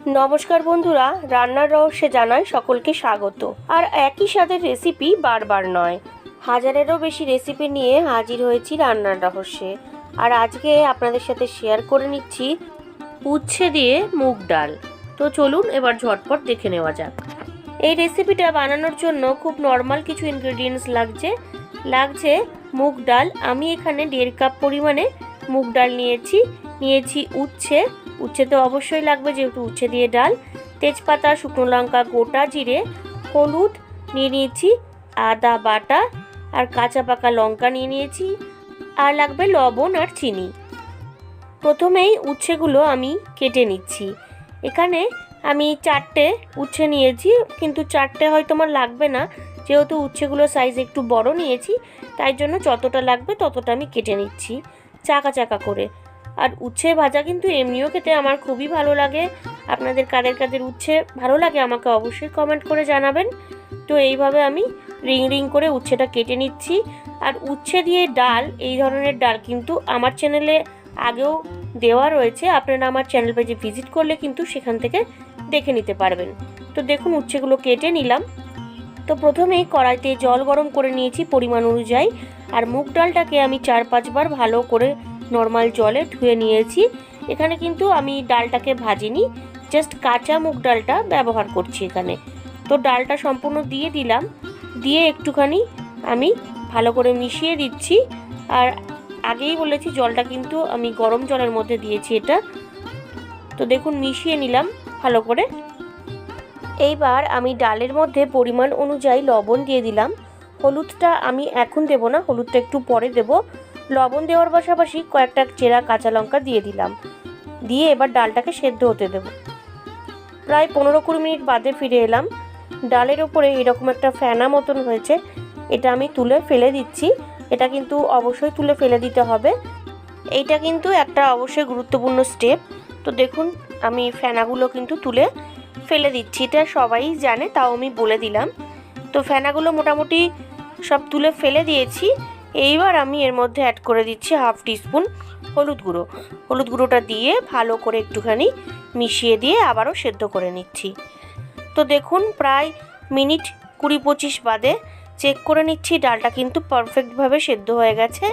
নমস্কার বন্ধুরা, রান্নার রহস্যে জানাই সকলকে স্বাগত। আর একই স্বাদের রেসিপি বারবার নয়, হাজারেরও বেশি রেসিপি নিয়ে হাজির হয়েছি রান্নার রহস্যে। আর আজকে আপনাদের সাথে শেয়ার করে নিচ্ছি উচ্ছে দিয়ে মুগ ডাল। তো চলুন এবার ঝটপট দেখে নেওয়া যাক। এই রেসিপিটা বানানোর জন্য খুব নর্মাল কিছু ইনগ্রেডিয়েন্টস লাগছে। লাগছে মুগ ডাল। আমি এখানে দেড় কাপ পরিমাণে মুগ ডাল নিয়েছি। নিয়েছি উচ্ছে। উচ্ছে তো অবশ্যই লাগবে যেহেতু উচ্ছে দিয়ে ডাল। তেজপাতা, শুকনো লঙ্কা, গোটা জিরে, হলুদ নিয়ে নিয়েছি, আদা, বাটা আর কাঁচা পাকা লঙ্কা নিয়ে নিয়েছি আর লাগবে লবণ আর চিনি। প্রথমেই উচ্ছেগুলো আমি কেটে নিচ্ছি। এখানে আমি চারটে উচ্ছে নিয়েছি, কিন্তু চারটে হয়তো আমার লাগবে না। যেহেতু উচ্ছেগুলো সাইজ একটু বড় নিয়েছি, তাই জন্য যতটা লাগবে ততটা আমি কেটে নিচ্ছি, চাকা চাকা করে। আর উচ্ছে ভাজা কিন্তু এমনিও খেতে আমার খুবই ভালো লাগে। আপনাদের কাদের কাদের উচ্ছে ভালো লাগে আমাকে অবশ্যই কমেন্ট করে জানাবেন। তো এইভাবে আমি রিং রিং করে উচ্ছেটা কেটে নিচ্ছি। আর উচ্ছে দিয়ে ডাল, এই ধরনের ডাল কিন্তু আমার চ্যানেলে আগেও দেওয়া রয়েছে। আপনারা আমার চ্যানেল পেজে ভিজিট করলে কিন্তু সেখান থেকে দেখে নিতে পারবেন। তো দেখুন উচ্ছেগুলো কেটে নিলাম। তো প্রথমেই কড়াইতে জল গরম করে নিয়েছি পরিমাণ অনুযায়ী। আর মুগ ডালটাকে আমি চার পাঁচবার ভালো করে নর্মাল জলে ধুয়ে নিয়েছি। এখানে কিন্তু আমি ডালটাকে ভাজিনি জাস্ট কাঁচা মুগ ডালটা ব্যবহার করছি এখানে। তো ডালটা সম্পূর্ণ দিয়ে দিলাম, দিয়ে একটুখানি আমি ভালো করে মিশিয়ে দিচ্ছি। আর আগেই বলেছি জলটা কিন্তু আমি গরম জলের মধ্যে দিয়েছি এটা। তো দেখুন, মিশিয়ে নিলাম ভালো করে। এইবার আমি ডালের মধ্যে পরিমাণ অনুযায়ী লবণ দিয়ে দিলাম। হলুদটা আমি এখন দেবো না, হলুদটা একটু পরে দেবো। লবণ দেওয়ার পাশাপাশি কয়েকটা চেরা কাঁচা লঙ্কা দিয়ে দিলাম। দিয়ে এবার ডালটাকে সেদ্ধ হতে দেব। প্রায় পনেরো কুড়ি মিনিট বাদে ফিরে এলাম। ডালের ওপরে এরকম একটা ফ্যানা মতন হয়েছে। এটা আমি তুলে ফেলে দিচ্ছি। এটা কিন্তু অবশ্যই তুলে ফেলে দিতে হবে। এইটা কিন্তু একটা অবশ্যই গুরুত্বপূর্ণ স্টেপ তো দেখুন, আমি ফেনাগুলো কিন্তু তুলে ফেলে দিচ্ছি। এটা সবাই জানে, তাও আমি বলে দিলাম। তো ফেনাগুলো মোটামুটি সব তুলে ফেলে দিয়েছি। এইবার আমি এর মধ্যে অ্যাড করে দিচ্ছি হাফ টিস্পুন হলুদ গুঁড়ো। হলুদ গুঁড়োটা দিয়ে ভালো করে একটুখানি মিশিয়ে দিয়ে আবারও সেদ্ধ করে নিচ্ছি। তো দেখুন, প্রায় মিনিট কুড়ি পঁচিশ বাদে চেক করে নিচ্ছি, ডালটা কিন্তু পারফেক্টভাবে সেদ্ধ হয়ে গেছে।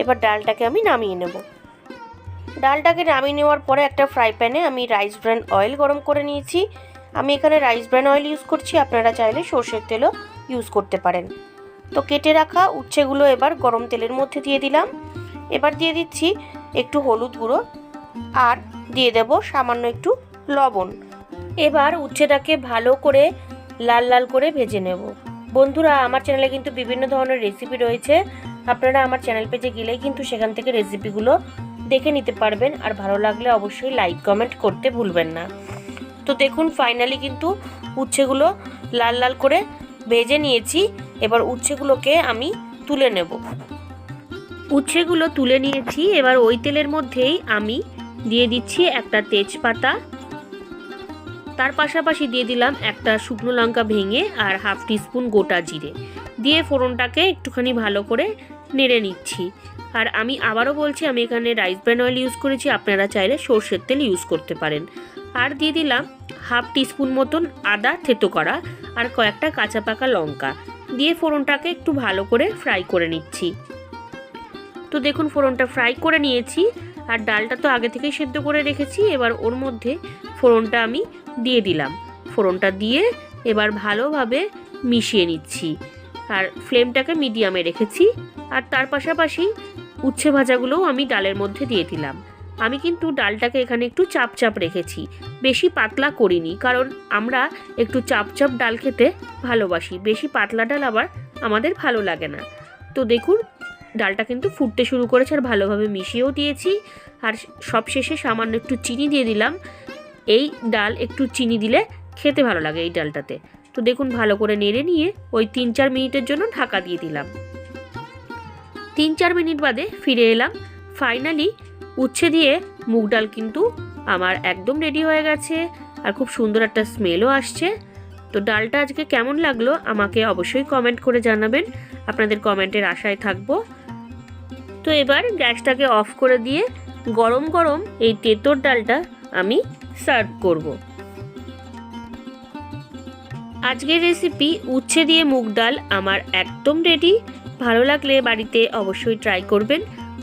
এবার ডালটাকে আমি নামিয়ে নেব। ডালটাকে নামিয়ে নেওয়ার পরে একটা ফ্রাই প্যানে আমি রাইস ব্র্যান অয়েল গরম করে নিয়েছি। আমি এখানে রাইস ব্র্যান অয়েল ইউজ করছি, আপনারা চাইলে সর্ষের তেলও ইউজ করতে পারেন। তো কেটে রাখা উচ্ছেগুলো এবার গরম তেলের মধ্যে দিয়ে দিলাম। এবার দিয়ে দিচ্ছি একটু হলুদ গুঁড়ো আর দিয়ে দেব সামান্য একটু লবণ। এবার উচ্ছেটাকে ভালো করে লাল লাল করে ভেজে নেব। বন্ধুরা, আমার চ্যানেলে কিন্তু বিভিন্ন ধরনের রেসিপি রয়েছে। আপনারা আমার চ্যানেল পেজে গেলেই কিন্তু সেখান থেকে রেসিপিগুলো দেখে নিতে পারবেন। আর ভালো লাগলে অবশ্যই লাইক কমেন্ট করতে ভুলবেন না। তো দেখুন ফাইনালি কিন্তু উচ্ছেগুলো লাল লাল করে ভেজে নিয়েছি। এবার উচ্ছেগুলোকে আমি তুলে নেব। উচ্ছেগুলো তুলে নিয়েছি, এবার ওই তেলের মধ্যেই আমি দিয়ে দিচ্ছি একটা তেজপাতা। তার পাশাপাশি দিয়ে দিলাম একটা শুকনো লঙ্কা ভেঙে আর হাফ টিস্পুন গোটা জিরে। দিয়ে ফোড়নটাকে একটুখানি ভালো করে নেড়ে নিচ্ছি। আর আমি আবারও বলছি, আমি এখানে রাইস ব্র্যান অয়েল ইউজ করেছি, আপনারা চাইলে সর্ষের তেল ইউজ করতে পারেন। আর দিয়ে দিলাম হাফ টিস্পুন মতন আদা থেতো করা আর কয়েকটা কাঁচা পাকা লঙ্কা। দিয়ে ফোড়নটাকে একটু ভালো করে ফ্রাই করে নিচ্ছি। তো দেখুন, ফোড়নটা ফ্রাই করে নিয়েছি আর ডালটা তো আগে থেকেই সেদ্ধ করে রেখেছি। এবার ওর মধ্যে ফোড়নটা আমি দিয়ে দিলাম। ফোড়নটা দিয়ে এবার ভালোভাবে মিশিয়ে নিচ্ছি। আর ফ্লেমটাকে মিডিয়ামে রেখেছি। আর তার পাশাপাশি উচ্ছে ভাজাগুলোও আমি ডালের মধ্যে দিয়ে দিলাম। আমি কিন্তু ডালটাকে এখানে একটু চাপ চাপ রেখেছি। বেশি পাতলা করিনি, কারণ আমরা একটু চাপ চাপ ডাল খেতে ভালোবাসি। বেশি পাতলা ডাল আবার আমাদের ভালো লাগে না। তো দেখুন, ডালটা কিন্তু ফুটতে শুরু করেছে আর ভালোভাবে মিশিয়েও দিয়েছি। আর সব শেষে সামান্য একটু চিনি দিয়ে দিলাম। এই ডাল একটু চিনি দিলে খেতে ভালো লাগে এই ডালটাতে। তো দেখুন, ভালো করে নেড়ে নিয়ে ওই তিন চার মিনিটের জন্য ঢাকা দিয়ে দিলাম। তিন চার মিনিট বাদে ফিরে এলাম। ফাইনালি উচ্ছে দিয়ে মুগ ডাল কিন্তু আমার একদম রেডি হয়ে গেছে আর খুব সুন্দর একটা স্মেলও আসছে। তো ডালটা আজকে কেমন লাগল আমাকে অবশ্যই কমেন্ট করে জানাবেন। আপনাদের কমেন্টের আশায় থাকব। তো এবার গ্যাসটাকে অফ করে দিয়ে গরম গরম এই তেঁতোর ডালটা আমি সার্ভ করব। আজকের রেসিপি উচ্ছে দিয়ে মুগ ডাল আমার একদম রেডি ভালো লাগলে বাড়িতে অবশ্যই ট্রাই করবেন।